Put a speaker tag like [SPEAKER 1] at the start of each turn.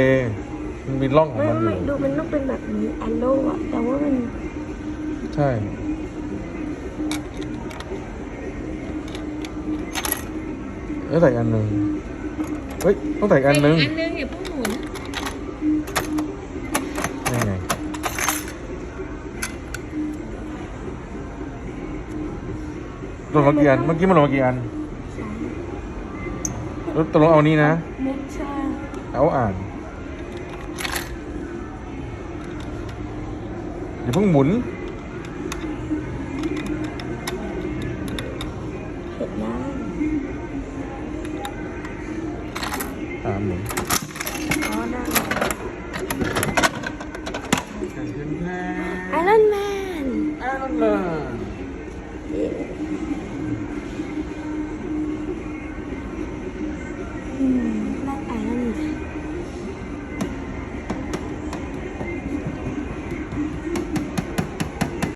[SPEAKER 1] เอมันมีร่องของไม่มันอไม่ยู่ ด
[SPEAKER 2] ูมันต้องเป็นแบบนี้แอนโลอะแต่ว่ามัน
[SPEAKER 1] ใช่ เอ้ยใส่อันหนึ่งเฮ้ยต้องใส่อันหนึ่งอัน
[SPEAKER 3] นึงอย่าเพิ่งหมุน
[SPEAKER 1] นี่ไงตกลงกี่อัน เมื่อกี้มันลงมากี่อัน
[SPEAKER 2] แล้วตกลงเอานี้นะไม่ใช่
[SPEAKER 1] เอาอ่าน อย่าเพิ่งหมุน
[SPEAKER 2] เผ็ดมา
[SPEAKER 1] ตามหมุน
[SPEAKER 2] อ๋อได้
[SPEAKER 1] ไอรอน
[SPEAKER 2] แมน
[SPEAKER 1] ไอรอนแมน
[SPEAKER 2] อืม